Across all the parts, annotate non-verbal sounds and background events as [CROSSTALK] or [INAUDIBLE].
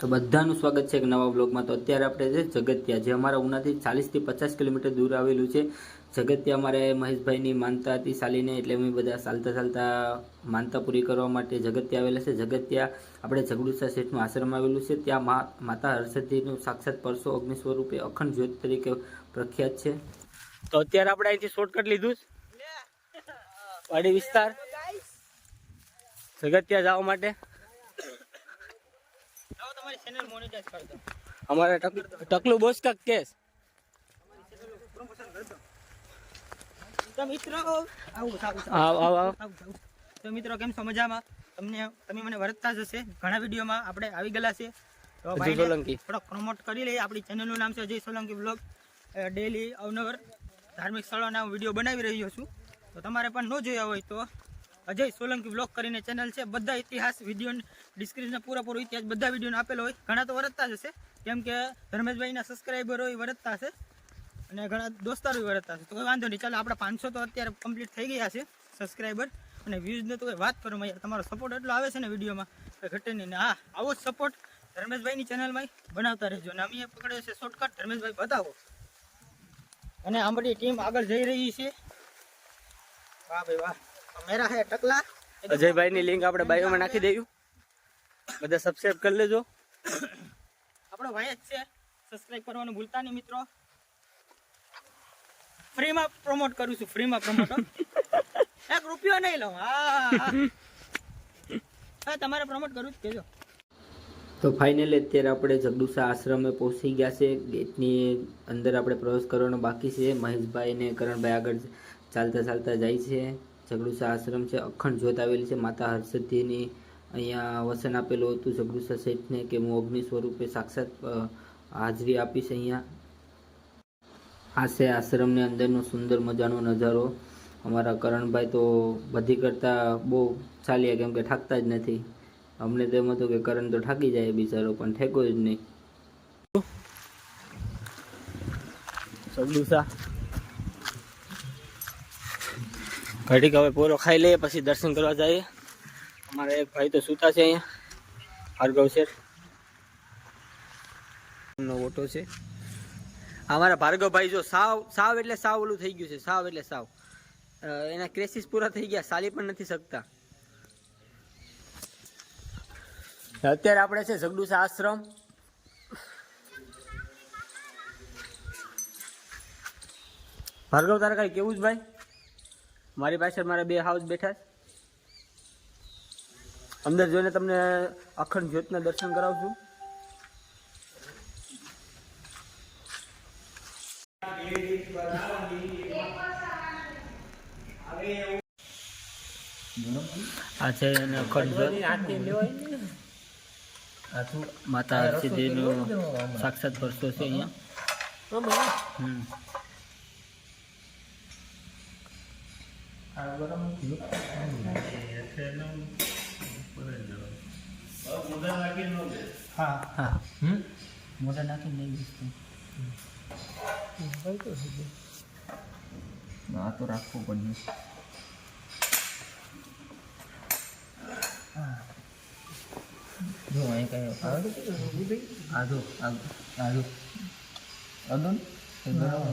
તો બધાનું સ્વાગત છે એક નવા બ્લોગમાં તો અત્યારે આપણે છે જગત્યા જે અમારા ઉનાથી ચાલીસથી પચાસ કિલોમીટર દૂર આવેલું છે. જગત્યા અમારે મહેશભાઈની માનતા હતી સાલીને એટલે અમે બધા ચાલતા ચાલતા માનતા પૂરી કરવા માટે જગત્યા આવેલા છે. જગત્યા આપણે જગડુસા શેઠનું આશ્રમ આવેલું છે. ત્યાં માતા હર્ષદજીનું સાક્ષાત પરસો અગ્નિ સ્વરૂપે અખંડ જ્યોત તરીકે પ્રખ્યાત છે. તો અત્યારે આપણે અહીંથી શોર્ટકટ લીધું વાડી વિસ્તાર. જગત્યા જવા માટે? અમારે ટક- ટકલું બોસ કા કેસ તો મિત્રો કેમ છો? મજામાં? તમને તમે મને વરતતા જશે ઘણા વિડીયોમાં આપણે આવી ગયેલા છે તો ભાઈ સોલંકી. થોડોક પ્રમોટ કરી લઈએ. આપણી ચેનલનું નામ છે અજય સોલંકી બ્લોગ ડેલી અવનવર ધાર્મિક સ્થળોના વીડિયો બનાવી રહ્યો છું. તો તમારે પણ ન જોયા હોય તો અજય સોલંકી બ્લોગ કરીને ચેનલ છે. બધા ઇતિહાસ વીડિયો ડિસ્ક્રિપ્શન પૂરેપૂરો ઇતિહાસ બધા વીડિયો આપેલો હોય. ઘણા તો વરતતા જ હશે. કેમ કે ધર્મેશભાઈના સબસ્ક્રાઈબરો વરતતા હશે. અને ઘણા દોસ્તારો વરતતા હશે. તો કોઈ વાંધો નહીં. ચાલો, આપણા પાંચસો તો અત્યારે કમ્પ્લીટ થઈ ગયા છે સબસ્ક્રાઈબર અને વ્યૂઝને તો વાત કરો યાર તમારો સપોર્ટ એટલો આવે છે ને વિડીયોમાં કે ઘટે નહીં. હા, આવો જ સપોર્ટ ધર્મેશભાઈની ચેનલમાં બનાવતા રહેજો. અને અમે પકડ્યો છે શોર્ટકટ ધર્મેશભાઈ બતાવો. અને આપણી ટીમ આગળ જઈ રહી છે. વાહ ભાઈ, વાહ. મેરા હે ટકલા અજયભાઈની લિંક આપણે બાયોમાં નાખી દેયું બધા સબસ્ક્રાઇબ કરી લેજો. આપણો ભાઈ જ છે. સબસ્ક્રાઇબ કરવાનું ભૂલતા નહીં મિત્રો. ફ્રીમાં પ્રમોટ કરું છું ફ્રીમાં પ્રમોટ [LAUGHS] એક રૂપિયો નહીં લઉં. હા તમારે પ્રમોટ કરું જ કહેજો તો ફાઇનલી અત્યારે આપણે જગડુસા આશ્રમે પહોંચી ગયા છે. ગેટની અંદર આપણે પ્રવેશ કરવાનો બાકી છે. મહેશભાઈ ને કરણભાઈ આગળ ચાલતા ચાલતા જાય છે. જગડુસા આશ્રમ છે, અખંડ જ્યોત આવેલી છે. માતા હર્ષદીની અહીંયા વસન આપેલું હતું જગડુસા શેઠને કે હું અગ્નિ સ્વરૂપે સાક્ષાત હાજરી આપીશ અહીંયા. આ આશ્રમની અંદરનો સુંદર મજાનો નજારો. અમારા કરણભાઈ તો બધી કરતાં બહુ ચાલ્યા કેમ કે ઠાકતા જ નથી. અમને તો એમ હતું કે કરણ તો ઠાકી જાય બિચારો, પણ ઠેકો જ નહીં. સબડુસા ઘડીક હવે પોરો ખાઈ લઈએ, પછી દર્શન કરવા જઈએ. અમારા એક ભાઈ તો સૂતા છે અહીંયા. ભાર્ગવ શેઠ એમનો ઓટો છે. અમારા ભાર્ગવભાઈ જો સાવ સાવ એટલે સાવ ઓલું થઈ ગયું છે, સાવ એટલે સાવ. એના ક્રેસીસ પૂરા થઈ ગયા, સાલી પણ નથી શકતા. અત્યારે આપણે છે જગડુસા આશ્રમ. ભાર્ગવ, તારે કઈ કેવું જ ભાઈ? મારી પાછળ મારા બે હાઉસ બેઠા છે. અંદર જોઈને તમને અખંડ જ્યોતના દર્શન કરાવશું આ છે અખંડ જ્યોત. માતા હરસિદ્ધિનો સાક્ષાત પરસો છે અહીંયા. હમ. હા હા હમ મોટા નાખીને નહીં બેસતું આ તો રાખવું પડ્યું જો અહીં કઈ આજો આજો એ બરાબર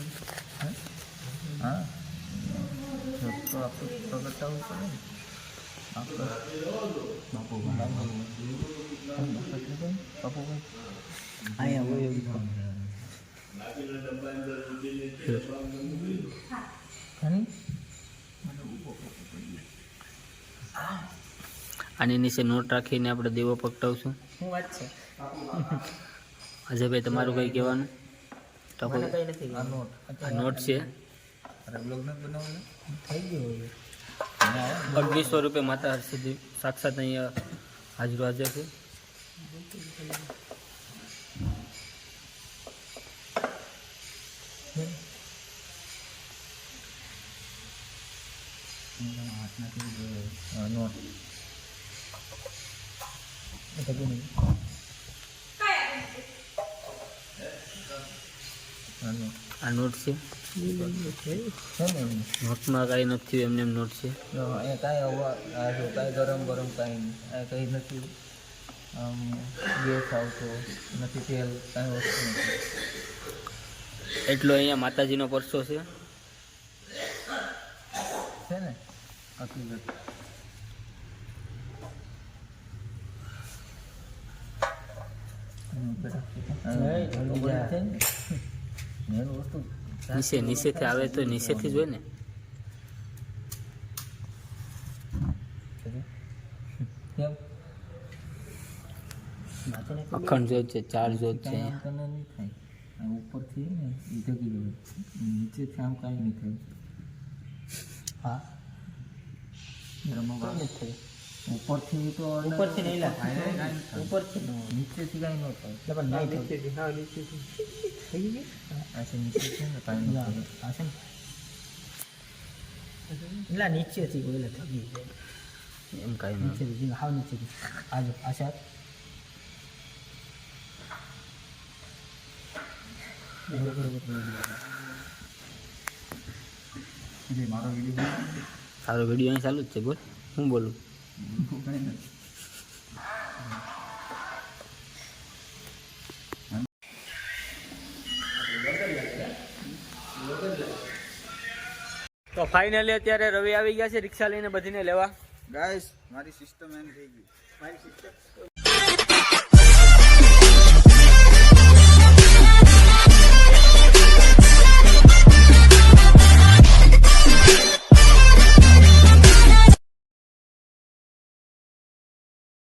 તો આપણે પ્રગટાવવું પડે ને આપણે બાપુ બાપુભાઈ અહીંયા હોય એવું આની નીચે નોટ રાખીને આપણે દેવો પકટાવશું શું વાત છે? અજયભાઈ તમારું કંઈ કહેવાનું? મને કઈ નથી. આ નોટ આ નોટ છે. થઈ ગયો હવે અગ્નિસો રૂપિયા માતા સુધી સાક્ષાત અહીંયા હાજરો હાજર છે નોટ આ નોટ છે? નોટમાં કાંઈ નથી એમને એમ નોટ છે કાંઈ કાંઈ ગરમ ગરમ કાંઈ આ કંઈ નથી ગેસ આવતો નથી તેલ કાંઈ વસ્તુ એટલો અહીંયા માતાજીનો પરસો છે છે ને હકીકત બેટા. નીચે નીચેથી આવે તો નીચેથી જ હોય ને. અખંડ જોત છે ચાર જોત છે. થાય. ઉપરથી ને એ જગી જાય નીચેથી આમ કાંઈ નહીં થાય. હા? રમવા ઉપરથી તો ઉપરથી નહીં લા. કાંઈ ઉપરથી. નીચેથી કાંઈ ન થાય. પણ નહીં ગઈ આ છે નીચેથી ને કાંઈ ન થાય આ છે એટલે નીચેથી ઓલે થકી જાય એમ કાંઈ ન નીચેથી જીને હાવ નીચેથી આ જો આ છે જે મારો વીડિયો તારો વીડિયો અહીં ચાલુ જ છે બોલ હું બોલું તો ફાઇનલી અત્યારે રવિ આવી ગયા છે. રિક્ષા લઈને બધીને લેવા. ગાઈસ મારી સિસ્ટમ એમ થઈ ગઈ.